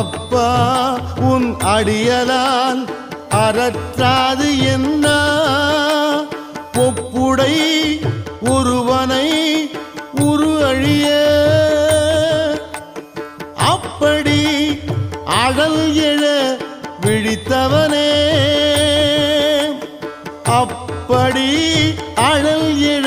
அப்பா உன் அடியலால் அறற்றாது என்ன பொப்புடை ஒருவனை உரு அழிய அப்படி அழல் எழ விழித்தவனே. அப்படி அழல் எழ